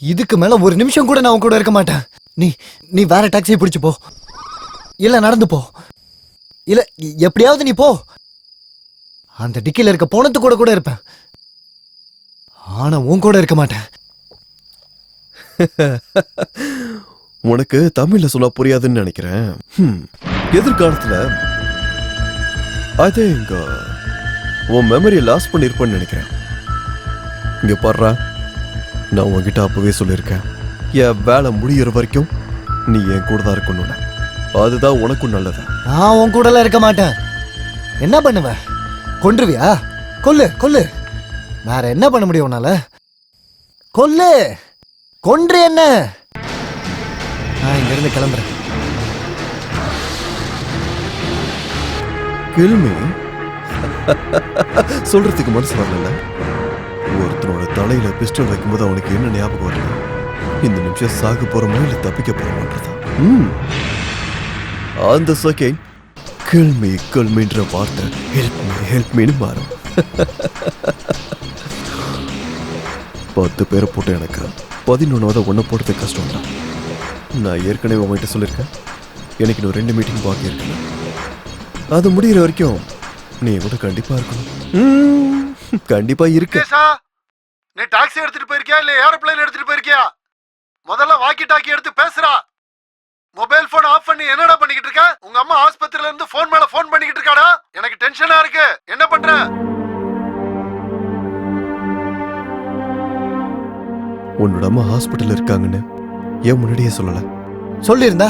இதுக்கு மேல ஒரு நிமிஷம் கூட நான் உன் கூட இருக்க மாட்டேன். நீ நீ வேற டாக்ஸி பிடிச்சு போ. இல்ல நடந்து போ. இல்ல எப்படியாவது நீ போ. அந்த டிக்கில இருக்க போனத்து கூட கூட இருப்பேன். ஆனா உன் கூட இருக்க மாட்டேன். உனக்கு தமிழ்ல சொல்ல புரியாதுன்னு நினைக்கிறேன். எதிர்காலத்துல அதே இங்க உன் மெமரியை லாஸ் பண்ணிருப்பேன்னு நினைக்கிறேன். இங்க பாடுறா நான் உன்கிட்ட அப்பவே சொல்லியிருக்கேன். என் வேலை முடியிற வரைக்கும் நீ என் கூட தான் இருக்கணும்னு. அதுதான் உனக்கும் நல்லது. நான் உன் கூடலாம் இருக்க மாட்டேன். என்ன பண்ணுவ? கொன்றுவியா? கொல்லு கொல்லு. வேற என்ன பண்ண முடியும் உன்னால? கொல்லு! கொன்று என்ன? நான் இங்க இருந்து கிளம்புறேன். கில்மி சொல்றதுக்கு மனசு வரல தலையில பிஸ்டல் வைக்கும்போது அவனுக்கு என்ன ஞாபகம் வரல இந்த நிமிஷம் சாக போறோமா இல்ல தப்பிக்க போறோமான்றதா ம். அந்த செகண்ட் கில்மி கில்மின்ற வார்த்தை. ஹெல்ப் மீ ஹெல்ப் மீன்னு மாறும். பத்து பேரை போட்டு எனக்கு பதினொன்னாவது ஒன்றை போடுறது கஷ்டம் தான் நான் ஏற்கனவே உங்ககிட்ட சொல்லியிருக்கேன். எனக்கு இன்னும் ரெண்டு மீட்டிங் பாக்கி இருக்கு. அது முடியிற வரைக்கும் நீ கூட கண்டிப்பா இருக்கணும். ம், கண்டிப்பா இருக்க. கேசா நீ டாக்ஸி எடுத்துட்டு போயிருக்கியா? இல்ல ஏரோப்ளேன் எடுத்துட்டு போயிருக்கியா? முதல்ல வாக்கி டாக்கி எடுத்து பேசுறா மொபைல் போன் ஆஃப் பண்ணி என்னடா பண்ணிக்கிட்டு இருக்க? உங்க அம்மா ஆஸ்பத்திரியில இருந்து போன் மேல போன் பண்ணிக்கிட்டு இருக்காடா? எனக்கு டென்ஷனா இருக்கு. என்ன பண்ற? உன்னோட அம்மா ஹாஸ்பிட்டல் இருக்காங்கன்னு ஏன் முன்னாடியே சொல்லல. சொல்லியிருந்தா?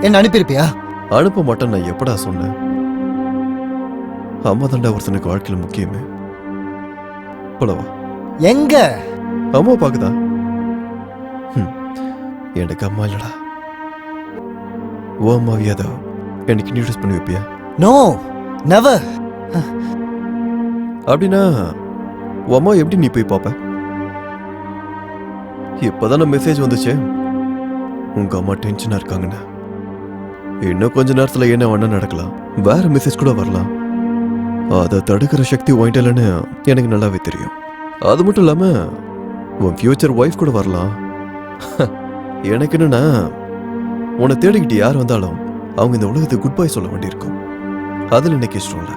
என்ன அனுப்பியிருப்பியா? அனுப்ப மாட்டேன் நான் எப்படா சொன்னேன்? அம்மா தாண்டா ஒருத்தனுக்கு வாழ்க்கையில முக்கியமே. போலவா? எங்க? அம்மா பாக்குதா எனக்கு அம்மா இல்லடா. ஓ அம்மாவியாதா எனக்கு இன்ட்ரடியூஸ் பண்ணி வைப்பியா? நோ நெவர் அப்படின்னா உன் அம்மா எப்படி நீ போய் பார்ப்ப? இப்பதானே மெசேஜ் வந்துச்சே. உங்க அம்மா டென்ஷனா இருக்காங்கன்னு இன்னும் கொஞ்ச நேரத்துல என்ன வேணா நடக்கலாம். வேற மெசேஜ் கூட வரலாம். அதை தடுக்கிற சக்தி உன்கிட்ட இல்லைன்னு எனக்கு நல்லாவே தெரியும். அது மட்டும் இல்லாமல் உன் ஃபியூச்சர் ஒய்ஃப் கூட வரலாம். எனக்கு என்னன்னா உன்னை தேடிக்கிட்டு யார் வந்தாலும் அவங்க இந்த உலகத்துக்கு குட் பை சொல்ல வேண்டியிருக்கும். அதில் எனக்கு இஷ்டம் இல்லை.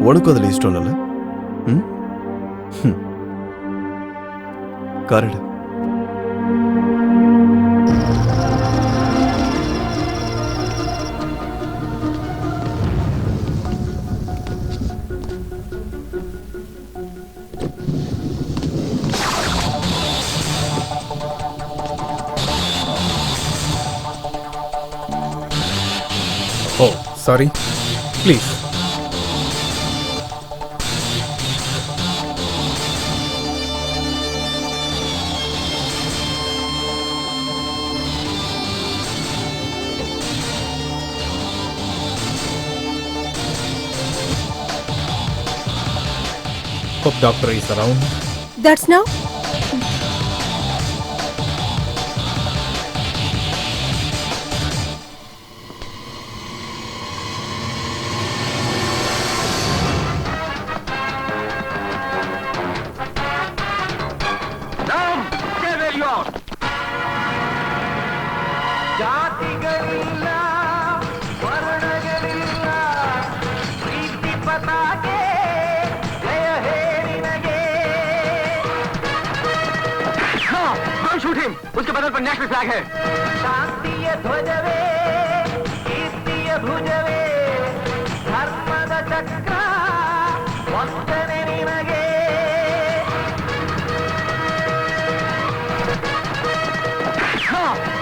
உனக்கும் அதில் இஷ்டம் இல்லைல்ல. ம்? ம் காரடு Sorry. Please. Hope doctor is around. That's now?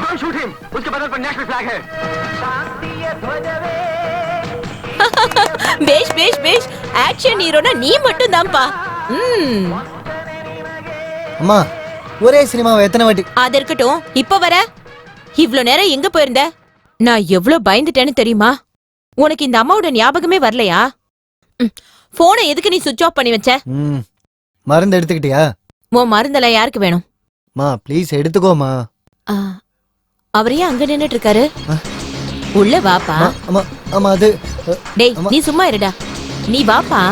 हाँ, शूट हिम उसके बदल पर नेशनल फ्लैग है शांतिय ध्वजवे பேஷ் பேஷ் பேஷ் ஆக்ஷன் ஹீரோனா நீ மட்டும் தான்ப்பா ம் அம்மா ஒரே சினிமாவை எத்தனை வாட்டி அது இருக்கட்டும் இப்ப வர இவ்ளோ நேரம் எங்க போயிருந்த நான் எவ்வளவு பயந்துட்டேன்னு தெரியுமா உனக்கு இந்த அம்மாவோட ஞாபகமே வரலையா போனை எதுக்கு நீ சுவிட்ச் ஆஃப் பண்ணி வச்ச ம் மருந்து எடுத்துக்கிட்டியா உன் மருந்தெல்லாம் யாருக்கு வேணும் மா ப்ளீஸ் எடுத்துக்கோமா ஆ, அவர் ஏன் அங்க நின்னுட்டு இருக்காரு உள்ள வாப்பா. ஆமா அது டேய் நீ சும்மா இருடா. நீ வாப்பா.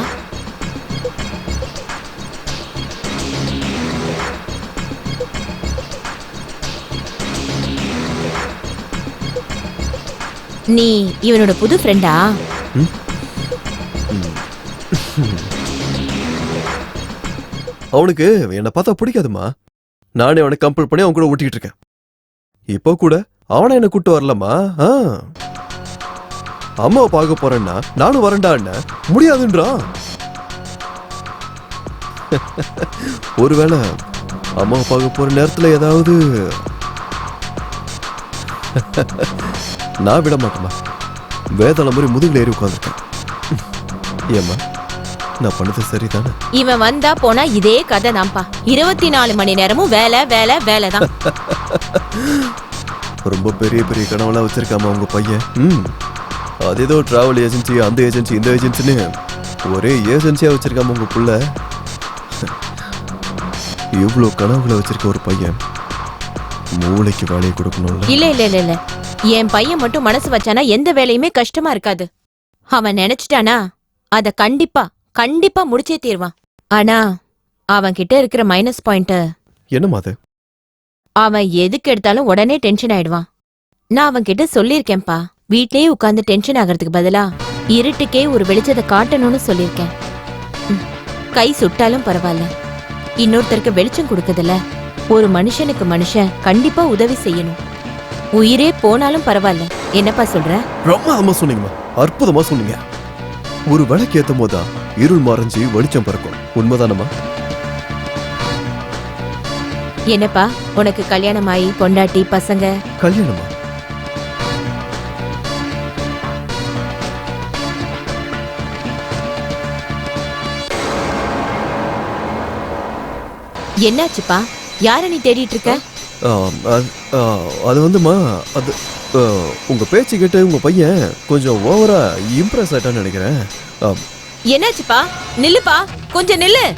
நீ இவனோட புது ஃப்ரெண்டா அவனுக்கு என்னை பார்த்தா பிடிக்காதுமா நானே அவனை கம்பல் பண்ணி அவன் கூட ஓட்டிக்கிட்டு இருக்கேன். இப்போ கூட அவனை என்ன கூட்டு வரலம்மா? அம்மாவை பார்க்க போறேன்னா நானும் வரேன்டா என்ன முடியாதுன்றான் ஒருவேளை அம்மாவை பார்க்க போற நேரத்துல ஏதாவது நான் விட மாட்டேமா வேதாள மாதிரி முதுகில் ஏறி உட்காந்துருக்கேன் ஏம்மா? நான் பண்ணது சரிதானே? இவன் வந்தா போனா இதே கதை தான்ப்பா. இருபத்தி நாலு மணி நேரமும் வேலை வேலை வேலை தான். ரொம்ப பெரிய பெரிய கனவுலாம் வச்சிருக்காமா உங்க பையன்? ம். அது ஏதோ டிராவல் ஏஜென்சி அந்த ஏஜென்சி இந்த ஏஜென்சின்னு ஒரே ஏஜென்சியா வச்சிருக்காம உங்க புள்ள? இவ்வளோ கனவுகளை வச்சிருக்க ஒரு பையன். மூளைக்கு வேலையை கொடுக்கணும்ல. இல்ல இல்ல இல்ல இல்ல. என் பையன் மட்டும் மனசு வச்சானா எந்த வேலையுமே கஷ்டமா இருக்காது. அவன் நினைச்சிட்டானா? அத கண்டிப்பா கண்டிப்பா முடிச்சே தீர்வான். ஆனா அவன் கிட்ட இருக்கிற மைனஸ் பாயிண்ட் என்னம்மா அது? அவன் எதுக்கு எடுத்தாலும் உடனே டென்ஷன் ஆயிடுவான். நான் அவன் கிட்ட சொல்லியிருக்கேன்பா வீட்லயே உட்கார்ந்து டென்ஷன் ஆகிறதுக்கு பதிலா இருட்டுக்கே ஒரு வெளிச்சத்தை காட்டணும்னு சொல்லியிருக்கேன். கை சுட்டாலும் பரவாயில்ல. இன்னொருத்தருக்கு வெளிச்சம் கொடுக்குதுல ஒரு மனுஷனுக்கு மனுஷன் கண்டிப்பா உதவி செய்யணும். உயிரே போனாலும் பரவாயில்ல. என்னப்பா சொல்ற? பிரமாதமா சொன்னீங்கம்மா. அற்புதமா சொன்னீங்க. ஒரு விளக்கு ஏத்தும் போதுதான் இருள் மறைஞ்சு வெளிச்சம் பறக்கும். உண்மைதானம்மா? என்னப்பா உனக்கு கல்யாணம் ஆகி பொண்டாட்டி பசங்க? கல்யாணமா? என்னாச்சுப்பா? யார நீ தேடிட்டு இருக்க? அது- அது வந்துமா அது உங்கள் பேச்சு கேட்டு உங்கள் பையன் கொஞ்சம் ஓவராக இம்ப்ரெஸ் ஆயிட்டான்னு நினைக்கிறேன். என்னாச்சுப்பா? நில்லுப்பா. கொஞ்சம் நில்லு.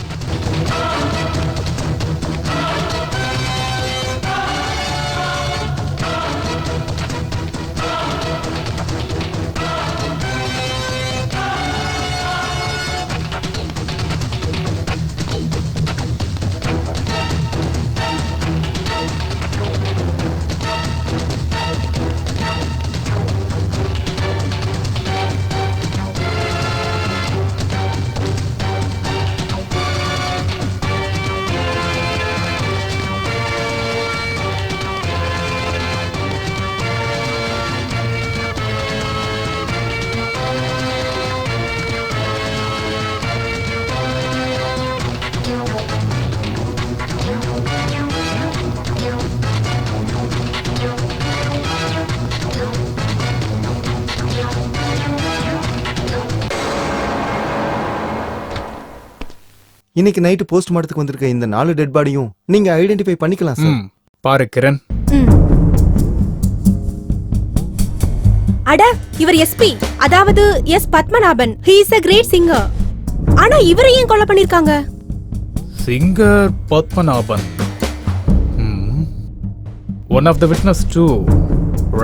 இன்னைக்கு நைட்டு போஸ்ட்மார்ட்டத்துக்கு வந்திருக்க இந்த நாலு டெட் பாடியும் நீங்க ஐடென்டிஃபை பண்ணிக்கலாம் சார் ம் பாரு கிரண். அட இவர் எஸ்பி அதாவது S Padmanabhan. He is a great singer ஆனா இவரை ஏன் கொலை பண்ணிருக்காங்க? Singer Padmanabhan. One of the witness too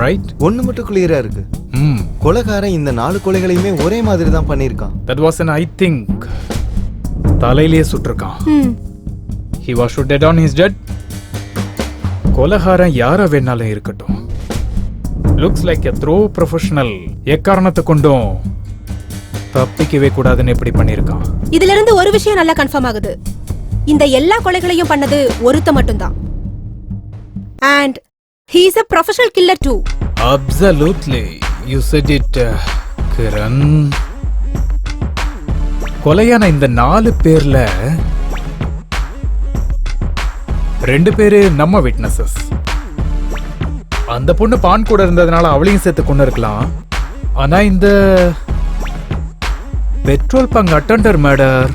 right ஒண்ணு மட்டும் கிளியரா இருக்கு. ம். கொலைகாரன் இந்த நாலு கொலைகளையுமே ஒரே மாதிரி தான் பண்ணிருக்கான் that was an I think தலையிலேயே சுட்டிருக்கான். He was shot dead on his dead கொலகாரன் யார வேணாலும் இருக்கட்டும். Looks like a thorough professional எக்காரணத்தை கொண்டும் தப்பிக்கவே கூடாதுன்னு எப்படி பண்ணியிருக்கான்? இதுல இருந்து ஒரு விஷயம் நல்லா கன்ஃபார்ம் ஆகுது. இந்த எல்லா கொலைகளையும் பண்ணது ஒருத்த மட்டும்தான். And he is a professional killer too absolutely you said it Kiran கொலையான இந்த நாலு பேர்ல ரெண்டு பேரு நம்ம விட்னஸஸ் அந்த பொண்ணு பான் கூட இருந்ததுனால அவளையும் சேர்த்து கொண்டு இருக்கலாம். ஆனா இந்த பெட்ரோல் பங்க் அட்டண்டர் மேடர்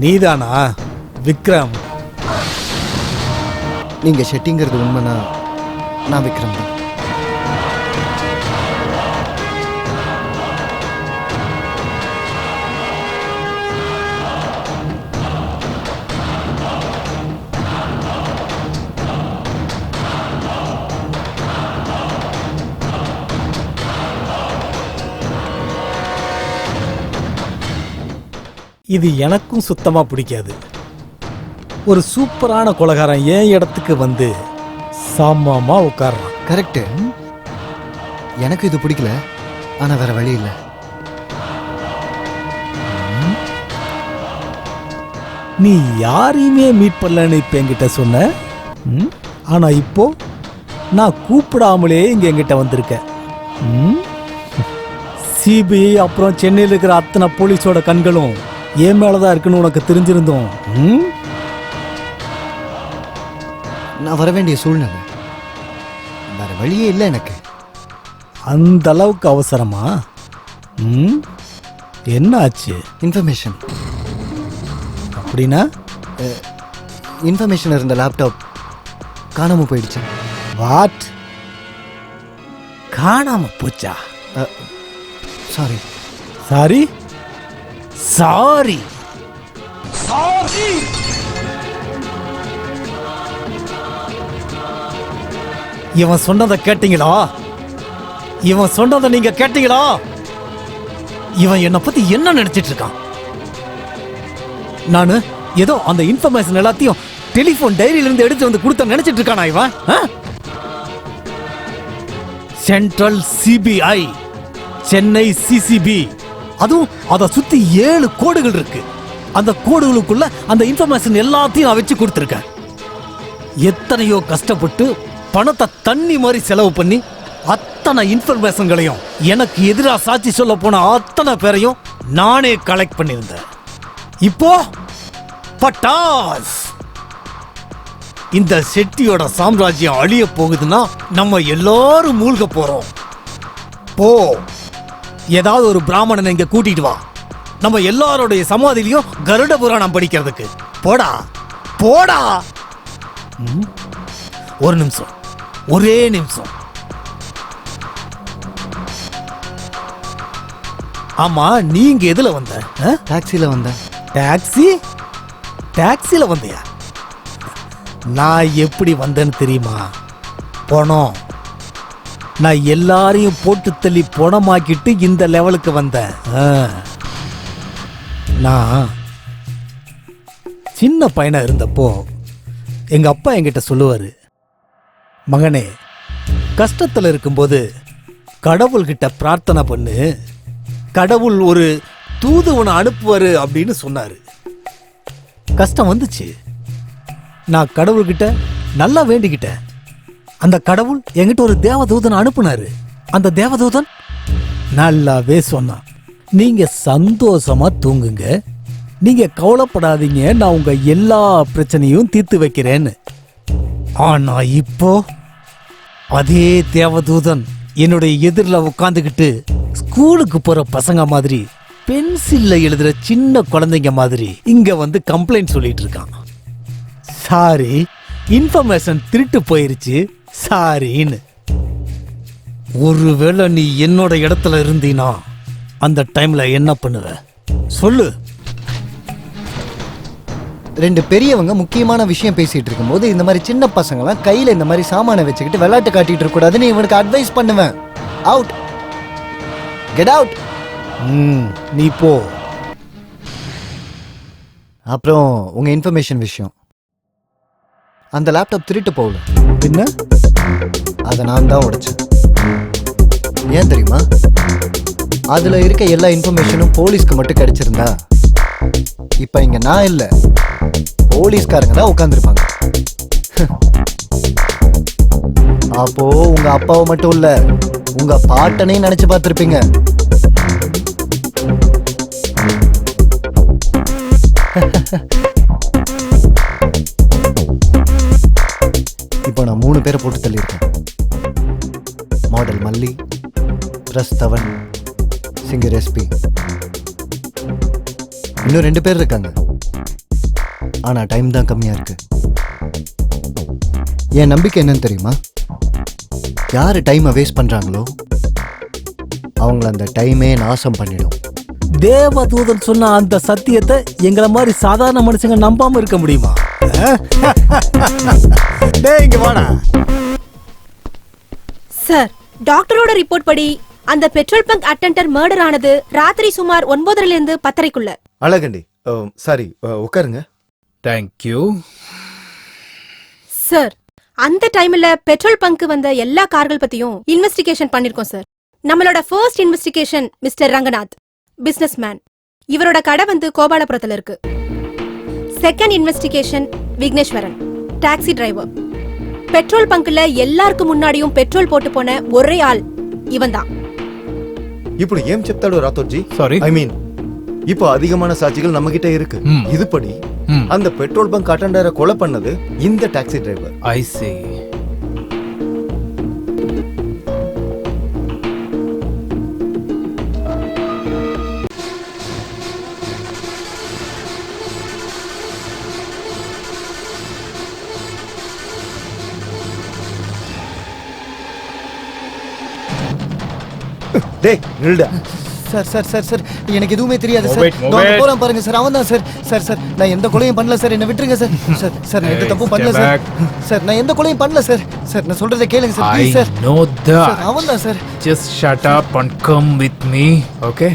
நீதானா? விக்ரம். நீங்க ஷெட்டிங்கிறது உண்மைனா நான் விக்ரம் தான் இது எனக்கும் சுத்தமா பிடிக்காது. ஒரு சூப்பரான கொலகாரன் என் இடத்துக்கு வந்து சாமாமா உட்கார்றான் கரெக்டு எனக்கு இது பிடிக்கல. ஆனா வேற வழி இல்லை. நீ யாரையுமே மீட் பண்ணலன்னு இப்ப என்கிட்ட சொன்ன? ம்? ஆனா இப்போ நான் கூப்பிடாமலே இங்க என்கிட்ட வந்திருக்க. சிபிஐ அப்புறம் சென்னையில் இருக்கிற அத்தனை போலீஸோட கண்களும் என் மேலதான் இருக்குன்னு உனக்கு தெரிஞ்சிருந்தோம். ம்? நான் வர வேண்டிய சூழ்நிலை. வேற வழியே இல்லை எனக்கு. அந்த அளவுக்கு அவசரமா? ம்? என்ன ஆச்சு? இன்ஃபர்மேஷன். அப்படின்னா? இன்ஃபர்மேஷன் இருந்த லேப்டாப் காணாம போயிடுச்சு. வாட்? காணாம போச்சா? சாரி. சாரி? சாரி. இவன் சொன்னதை கேட்டீங்களா? இவன் சொன்னதை நீங்க கேட்டீங்களா? இவன் என்னை பத்தி என்ன நினைச்சிட்டு இருக்கான்? நானு ஏதோ அந்த இன்ஃபர்மேஷன் எல்லாத்தையும் டெலிபோன் டைரியில இருந்து எடுத்து வந்து கொடுத்த நினைச்சிட்டு இருக்கானா இவன்? சென்ட்ரல் சிபிஐ சென்னை சிசிபி அதுவும் அதை சுத்தி ஏழு கோடுகள் இருக்கு. அந்த கோடுகளுக்குள்ள அந்த இன்ஃபர்மேஷன் எல்லாத்தையும் நான் வச்சு கொடுத்துருக்கேன். எத்தனையோ கஷ்டப்பட்டு பணத்தை தண்ணி மாதிரி செலவு பண்ணி அத்தனை இன்ஃபர்மேஷன்களையும் எனக்கு எதிராக சாட்சி சொல்ல போன அத்தனை பேரையும் நானே கலெக்ட் பண்ணியிருந்தேன். இப்போ பட்டாஸ்! இந்த செட்டியோட சாம்ராஜ்யம் அழிய போகுதுன்னா நம்ம எல்லாரும் மூழ்க போறோம். போ! ஏதாவது ஒரு பிராமணனை இங்க கூட்டிட்டு வா. நம்ம எல்லாருடைய சமாதிலையும் கருட புராணம் படிக்கிறதுக்கு. போடா. போடா. ஒரு நிமிஷம். ஒரே நிமிஷம். ஆமா நீங்க எதுல வந்த? டாக்ஸில வந்தேன் டாக்ஸி? டாக்ஸில வந்தியா? நான் எப்படி வந்தேன்னு தெரியுமா? பணம் நான் எல்லாரையும் போட்டு தள்ளி பொணமாக்கிட்டு இந்த லெவலுக்கு வந்தேன். நான் சின்ன பையனாக இருந்தப்போ எங்கள் அப்பா என்கிட்ட சொல்லுவார் மகனே கஷ்டத்தில் இருக்கும்போது கடவுள்கிட்ட பிரார்த்தனை பண்ணு. கடவுள் ஒரு தூதுவனை அனுப்புவார் அப்படின்னு சொன்னார். கஷ்டம் வந்துச்சு. நான் கடவுள்கிட்ட நல்லா வேண்டிக்கிட்டேன். அந்த கடவுள் என்கிட்ட ஒரு தேவதூதன் அனுப்புனாரு. அந்த தேவதூதன் நல்லாவே சொன்னான். நீங்க சந்தோஷமா தூங்குங்க. நீங்க கவலைப்படாதீங்க. நான் உங்க எல்லா பிரச்சனையும் தீர்த்து வைக்கிறேன்னு. ஆனா இப்போ அதே தேவதூதன் என்னுடைய எதிரில் உட்காந்துக்கிட்டு ஸ்கூலுக்கு போற பசங்க மாதிரி பென்சில்ல எழுதுற சின்ன குழந்தைங்க மாதிரி இங்க வந்து கம்ப்ளைண்ட் சொல்லிட்டு இருக்கான். சாரி இன்ஃபர்மேஷன் திருட்டு போயிருச்சு. சாரின்னு. ஒருவேளை நீ என்னோட இடத்துல இருந்தீனா அந்த டைம்ல என்ன பண்ணுவ? சொல்லு. ரெண்டு பெரியவங்க முக்கியமான விஷயம் பேசிட்டு இருக்கும்போது இந்த மாதிரி சின்ன பசங்களாம் கையில இந்த மாதிரி சாமானை வச்சுக்கிட்டு விளையாட்டு காட்டிட்டு இருக்க கூடாதுன்னு இவனுக்கு அட்வைஸ் பண்ணுவேன். அவுட் கெட் அவுட் ம், நீ போ. அப்புறம் உங்க இன்ஃபர்மேஷன் விஷயம். அந்த லேப்டாப் திருட்டு போகல பின்ன? அதை நான் தான் உடைச்சேன். ஏன் தெரியுமா? அதில் இருக்க எல்லா இன்ஃபர்மேஷனும் போலீஸ்க்கு மட்டும் கிடச்சிருந்தா இப்போ இங்கே நான் இல்லை. போலீஸ்காரங்க தான் உட்காந்துருப்பாங்க அப்போ உங்க அப்பாவை மட்டும் இல்ல உங்க பாட்டனையும் நினைச்சு பார்த்துருப்பீங்க. நான் மூணு பேரை போட்டு தள்ளியிருக்கேன். மாடல் மல்லி பிரஸ்தவன் சிங்கர் எஸ்பி இன்னும் ரெண்டு பேர் இருக்காங்க. ஆனா டைம் தான் கம்மியா இருக்கு. என் நம்பிக்கை என்னன்னு தெரியுமா? யாரு டைமை வேஸ்ட் பண்றாங்களோ அவங்கள அந்த டைமே நாசம் பண்ணிடும். தேவதூதன் சொன்ன அந்த சத்தியத்தை எங்களை மாதிரி சாதாரண மனுஷங்க நம்பாம இருக்க முடியுமா? டேய் இங்க வாடா. சார் டாக்டரோட ரிப்போர்ட் படி அந்த பெட்ரோல் பங்க் அட்டெண்டர் மர்டர் ஆனது ராத்திரி சுமார் ஒன்பதுல இருந்து பத்தரைக்குள்ள. அழகண்டி சாரி உட்காருங்க. தேங்க்யூ சார் அந்த டைம்ல பெட்ரோல் பங்க் வந்த எல்லா கார்கள் பத்தியும் இன்வெஸ்டிகேஷன் பண்ணிருக்கோம் சார். நம்மளோட first investigation mister Ranganath business man இவரோட கடை வந்து கோபாலபுரத்துல இருக்கு. Second investigation Vigneswaran taxi driver petrol பங்க்ல எல்லாருக்கும் முன்னாடியும் பெட்ரோல் போட்டு போன ஒரே ஆள் இவன்தான் ఇప్పుడు ఏం చెప్తాడు రాథోడ్జీ సారీ ఐ మీన్ இப்போ அதிகமான சாட்சிகள் நம்ம கிட்ட இருக்கு ம். இதுபடி ம். அந்த பெட்ரோல் பங்க் அட்டெண்டரை கொலை பண்ணது இந்த டாக்ஸி டிரைவர் ஐ see டேய் நில்டா சார் சார் சார் சார் எனக்கு எதுவுமே தெரியாது சார். it. போறேன் பாருங்க சார். அவன் தான் சார். சார் சார் நான் எந்த கொலையும் பண்ணல சார். என்ன விட்டுருங்க சார். சார் சார் நான் எந்த தப்பும் பண்ணல சார். சார் நான் எந்த கொலையும் பண்ணல சார். சார் நான் சொல்றதை கேளுங்க sir. Please sir. Sir that. அவன் தான் sir. Just shut up and come with me okay?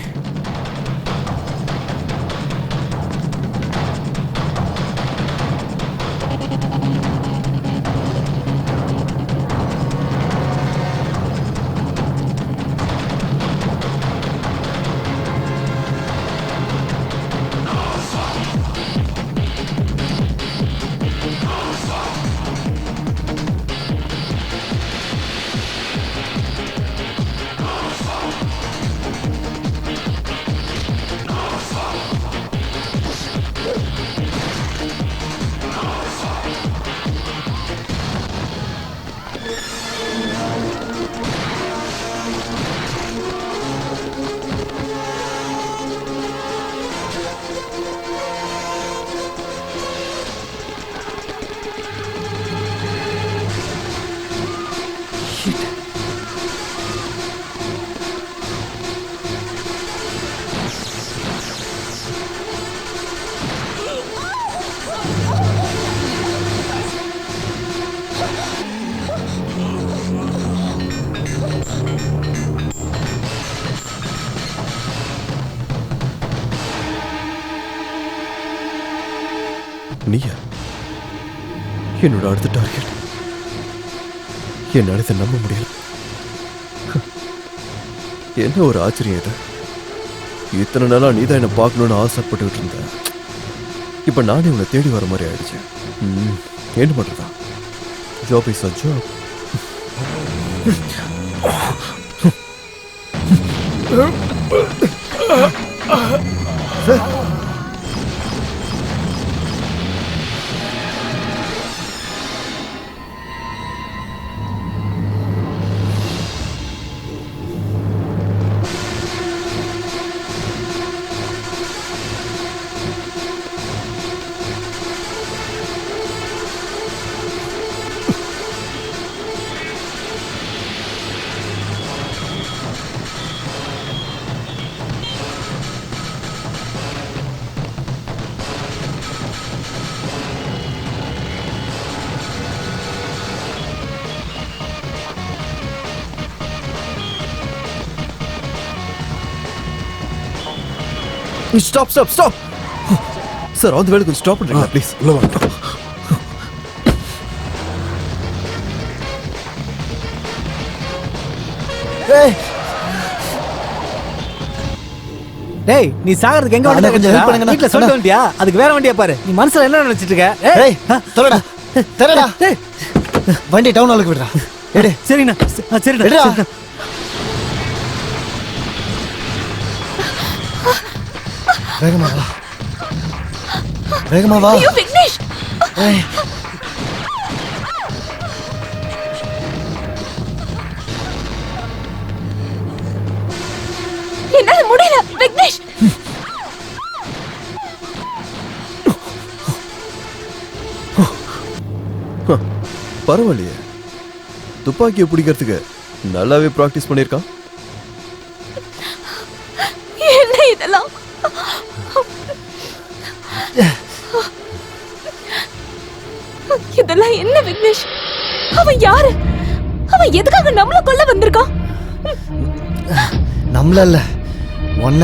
என்னோட அடுத்த டார்கெட் என்னால் இதை நம்ப முடியல. என்ன ஒரு ஆச்சரியம் இது? இத்தனை நாளா நீ தான் என்னை பார்க்கணுன்னு ஆசைப்பட்டுக்கிட்டு இருந்த. இப்போ நானே உன்னை தேடி வர மாதிரி ஆயிடுச்சு. என்ன பண்ணுறதா job is a job stop stop stop sir அந்த வேலை கொஞ்சம் ஸ்டாப் பண்ணுறீங்களா ப்ளீஸ் ஏய் டேய் நீ சாகிறதுக்கு எங்க வண்டி கொஞ்சம் பண்ணுங்கண்ணா. வீட்டுல சொல்லிட்டு அண்ணா. வண்டியா அதுக்கு வேற வண்டியா பாரு. நீ மனசுல என்ன நினைச்சிட்டு இருக்க? ஆ, தரடா தரடா வண்டி டவுன் ஹாலுக்கு விடுறா. சரிண்ணா. சரிண்ணா. வேகமா வா. வேகமா வா. விக்னேஷ் என்னால முடியல விக்னேஷ் பரவாயில்லையே. துப்பாக்கியை பிடிக்கிறதுக்கு நல்லாவே ப்ராக்டிஸ் பண்ணியிருக்கான். அவன் நம்மள கொல்ல வந்திருக்கான் நம்மள இல்ல ஒன்ன.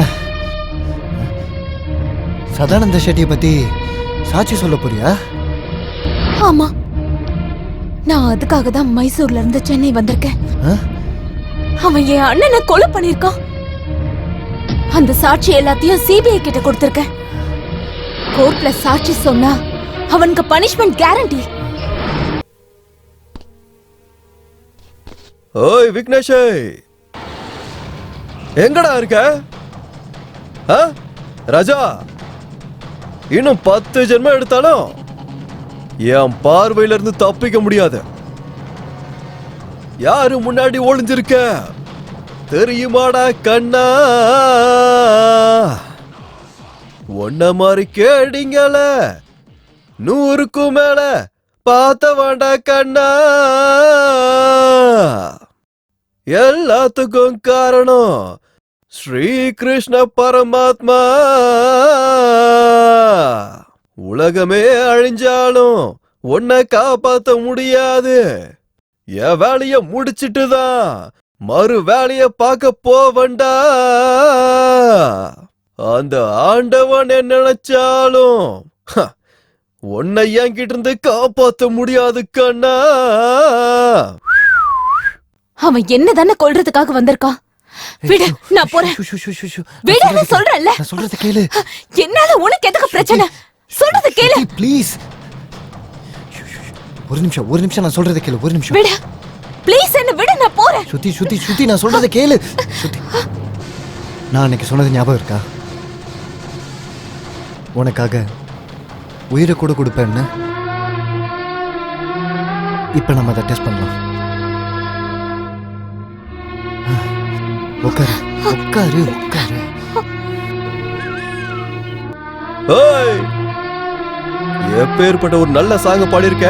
சதானந்த ஷெட்டியை பத்தி சாட்சி சொல்ல போறியா? ஆமா. நான் அதுக்காக தான் மைசூர்ல இருந்து சென்னை வந்திருக்கேன்? அவன் என் அண்ணனை கொலை பண்ணிருக்கான். அந்த சாட்சி எல்லாத்தையும் சிபிஐ கிட்ட கொடுத்திருக்கேன். கோர்ட்ல சாட்சி சொன்னா அவனுக்கு பனிஷ்மெண்ட் கேரண்டி ஓய் விக்னேஷே! எங்கடா இருக்க? ஆ? ராஜா! இன்னும் பத்து ஜென்மம் எடுத்தாலும் என் பார்வையில இருந்து தப்பிக்க முடியாது. யாரு முன்னாடி ஒளிஞ்சிருக்க? தெரியுமாடா கண்ணா? ஒன்ன மாதிரி கேடிங்கல நூறுக்கும் மேல பார்த்த வேண்டா கண்ணா! எல்லாத்துக்கும் காரணம் ஸ்ரீ கிருஷ்ண பரமாத்மா. உலகமே அழிஞ்சாலும் உன்னை காப்பாத்த முடியாது. என் வேலைய முடிச்சிட்டு தான் மறு வேலைய பார்க்க போவண்டா அந்த ஆண்டவன் என்ன நினைச்சாலும் உன்னை என்கிட்ட இருந்து காப்பாத்த முடியாது கண்ணா. அவன் என்ன தானே கொல்றதுக்காக வந்திருக்கான் விடு நான் போறேன். சொல்றது சொல்றேன்ல. சொல்றது கேளு. என்னால உனக்கு எதுக்கு பிரச்சனை? சொல்றது கேளு. ப்ளீஸ் ஒரு நிமிஷம் ஒரு நிமிஷம் நான் சொல்றது கேளு ஒரு நிமிஷம். விடு. ப்ளீஸ் என்ன விடு நான் போறேன். சுத்தி சுத்தி சுத்தி நான் சொல்றத கேளு. சுத்தி நான் அன்னைக்கு சொன்னது ஞாபகம் இருக்கா? உனக்காக உயிரை கூட கொடுப்பேன்னு. இப்ப நம்ம அதை டெஸ்ட் பண்ணலாம். உட்காரு உட்காரு உட்காரு ஏய் எப்பேற்பட்ட ஒரு நல்ல சாங்க பாடியிருக்க?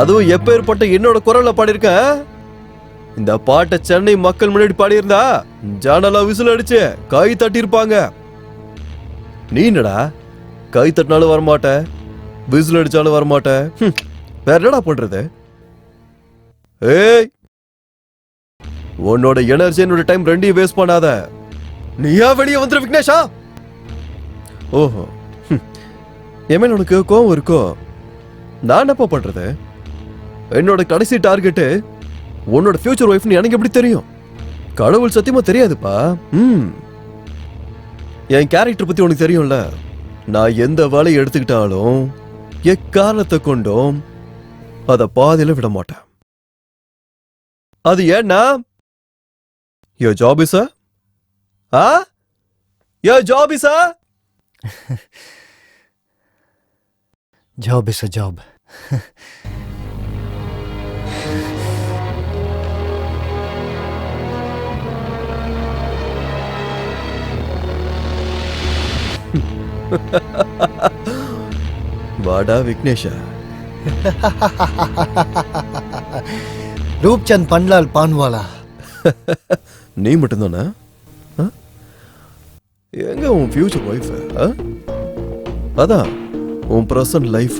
அதுவும் எப்பேற்பட்ட என்னோட குரல்ல பாடியிருக்க? இந்த பாட்டை சென்னை மக்கள் முன்னாடி பாடியிருந்தா ஜானலா விசில் அடிச்சு கை தட்டியிருப்பாங்க. நீ என்னடா? கை தட்டினாலும் வரமாட்ட விசில் அடிச்சாலும் வரமாட்ட? வேற என்னடா பண்றது? ஏய் உன்னோட எனர்ஜி என்னோட டைம் ரெண்டையும் வேஸ்ட் பண்ணாத. நீயா வெளியே வந்துரு விக்னேஷா? ஓஹோ. எமேல் என் உனக்கு கோவம் இருக்கோ? நான் என்னப்பா பண்றது? என்னோட கடைசி டார்கெட்டு உன்னோட ஃபியூச்சர் ஒய்ஃப்னு எனக்கு எப்படி தெரியும்? கடவுள் சத்தியமா தெரியாதுப்பா. ம் என் கேரக்டர் பத்தி உனக்கு தெரியும்ல? நான் எந்த வேலையை எடுத்துக்கிட்டாலும் எக்காரணத்தை கொண்டும் அதை பாதியில் விட மாட்டேன். அது ஏன்னா yo job is a yo job is job is a job வாடா விக்னேஷா ரூப்சந்த் பன்லால் பான்வாலா நீ மட்டும்தானா? எங்க உன் ஃபியூச்சர் ஒய்ஃப் அதான் உன் ப்ரெசன்ட் லைஃப்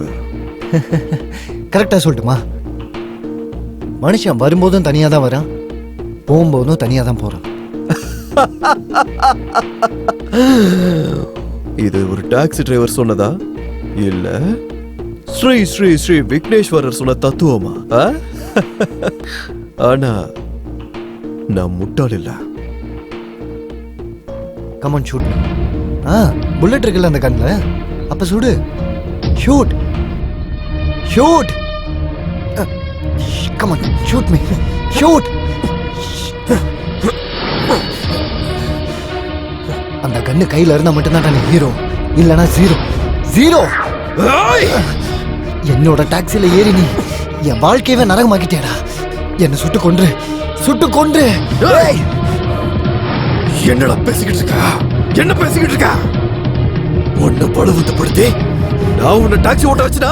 கரெக்டா சொல்லட்டுமா? மனுஷன் வரும்போதும் தனியா தான் வரான் போகும்போதும் தனியா தான் போறான். இது ஒரு டாக்ஸி டிரைவர் சொன்னதா? இல்ல? ஸ்ரீ ஸ்ரீ ஸ்ரீ விக்னேஸ்வரர் சொன்ன தத்துவமா? ஆனா நான் முட்டாள் இல்ல. கமான் ஷூட் ஆ புல்லட் இருக்குல்ல அந்த கண்ணுல? அப்ப சுடு. Shoot shoot come on shoot me shoot அந்த கண்ணு கையில இருந்தா மட்டும்தான் நான் ஹீரோ இல்லனா ஜீரோ ஜீரோ என்னோட டாக்ஸில ஏறி நீ என் வாழ்க்கையவே நரகமாக்கிட்டேடா என்ன சுட்டு கொன்று. சுட்டு கொன்று. என்னடா பேசிக்கிட்டு இருக்க? என்ன பேசிக்கிட்டு இருக்க? உன்னை பழுவத்தப்படுத்தி நான் உன்னை டாக்ஸி ஓட்ட வச்சுனா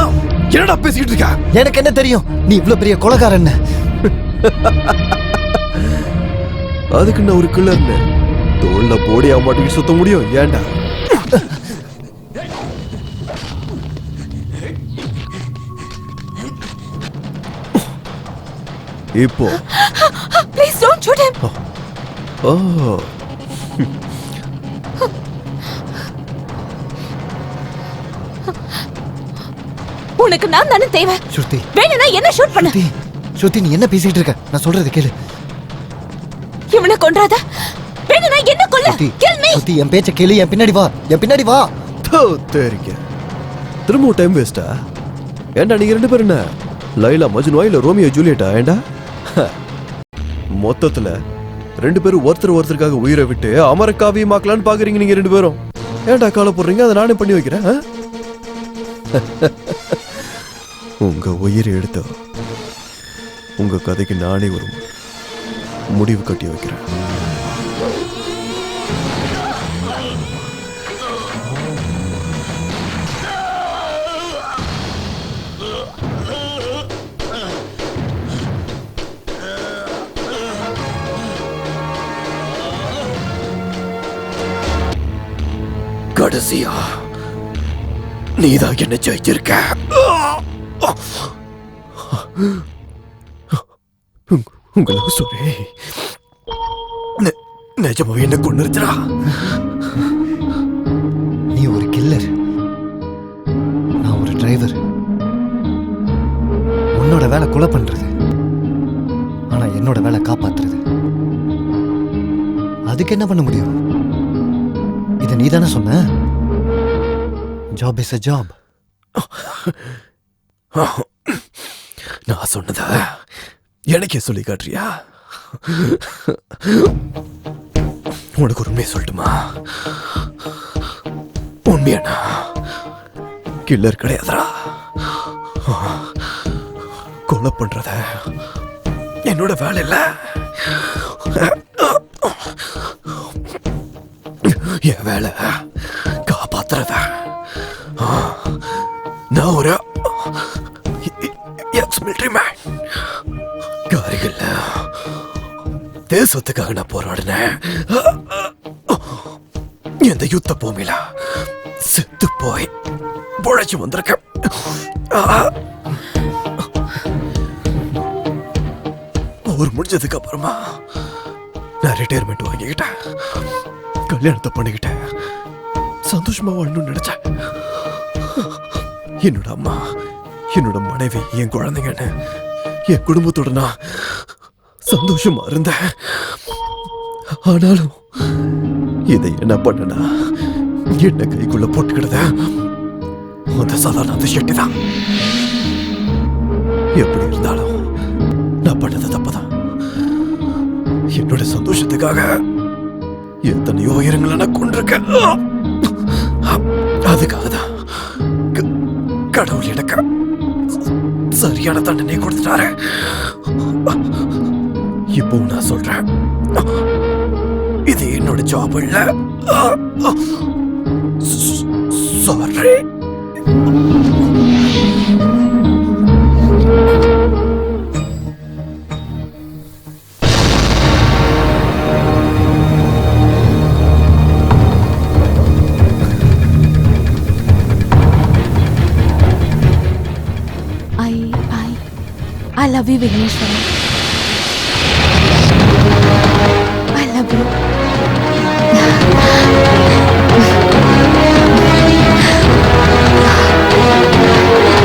என்னடா பேசிக்கிட்டு இருக்க? எனக்கு என்ன தெரியும்? நீ இவ்ளோ பெரிய கொலகாரன் அதுக்கு நான் ஒரு கிளர்னு. தோல்ல போடியா மாட்டிக்கிட்டு சுத்த முடியும்? ஏன்டா? இப்போ டோன்ட் ஷூட் ஹிம் ஓ உனக்கு நான் தானே தேவை. ஸ்ருதி. வேணும்னா என்ன ஷூட் பண்ண. ஸ்ருதி. ஸ்ருதி நீ என்ன பேசிட்டு இருக்க? நான் சொல்றது கேளு. இவனை கொன்றாத? வேணும்னா என்ன கொல்ல? கில் மீ ஸ்ருதி என் பேச்ச கேளு என் பின்னாடி வா என் பின்னாடி வா. தோ தெரிக்க. திரும்ப டைம் வேஸ்டா ஏன்டா நீங்க ரெண்டு பேரும் என்ன? லைலா மஜ்னுவா இல்ல ரோமியோ ஜூலியட்டா ஏன்டா ஹ. மொத்தத்துல ரெண்டு பேரும் ஒருத்தர் ஒருத்தருக்காக உயிரை விட்டு அமர காவியமாக்கலான்னு பாக்குறீங்க நீங்க ரெண்டு பேரும். ஏன்டா காலை போடுறீங்க? அதை நானே பண்ணி வைக்கிறேன் உங்க உயிரை எடுத்த உங்க கதைக்கு நானே ஒரு முடிவு கட்டி வைக்கிறேன். கடைசியா நீதான் என்ன ஜெயிச்சிருக்க. உங்க- உங்களுக்கு சொல்லி நெ- நிஜமாவே என்ன கொண்டு இருக்கிறா நீ ஒரு கில்லர் நான் ஒரு டிரைவர் உன்னோட வேலை கொலை பண்றது. ஆனா என்னோட வேலை காப்பாத்துறது. அதுக்கு என்ன பண்ண முடியும்? இதை நீ தானே சொன்ன? ஜாப் இஸ் அ ஜாப் நான் சொன்னதா எனக்கே சொல்லி காட்டுறியா? உனக்கு ஒரு உண்மையை சொல்லட்டுமா? உண்மையாண்ணா கில்லர் கிடையாதுடா. கொலை பண்றத. என்னோட வேலை இல்லை. என் வேலை காப்பாத்துறதா. நான் ஒரு எக்ஸ் மிலிட்டரி மேன் காரிகள் தேசத்துக்காக நான் போராடினேன். இந்த யுத்த பூமியில செத்து போய் பொழைச்சு வந்திருக்கேன். ஒரு முடிஞ்சதுக்கு அப்புறமா நான் ரிட்டையர்மெண்ட் வாங்கிக்கிட்டேன். கல்யாணத்தை பண்ணிக்கிட்டேன். சந்தோஷமா வாழணும்னு நினைச்சேன். என்னோட அம்மா என்னோட மனைவி என் குழந்தைங்கன்னு என் குடும்பத்தோட நான் சந்தோஷமா இருந்தேன். ஆனாலும் இதை என்ன பண்ணனா என்ன கைக்குள்ள போட்டுக்கிடுத. அந்த சதானந்த ஷெட்டி தான் எப்படி இருந்தாலும் நான் பண்ணது தப்புதான். என்னோட சந்தோஷத்துக்காக எத்தனையோ உயரங்களை நான் கொண்டிருக்கேன் அதுக்காக கடவுள் எனக்கு சரியான தண்டனை கொடுத்துட்டாரு. இப்போ நான் சொல்றேன். இது என்னோட ஜாப் இல்ல. Sorry I I I love you Vigneswaran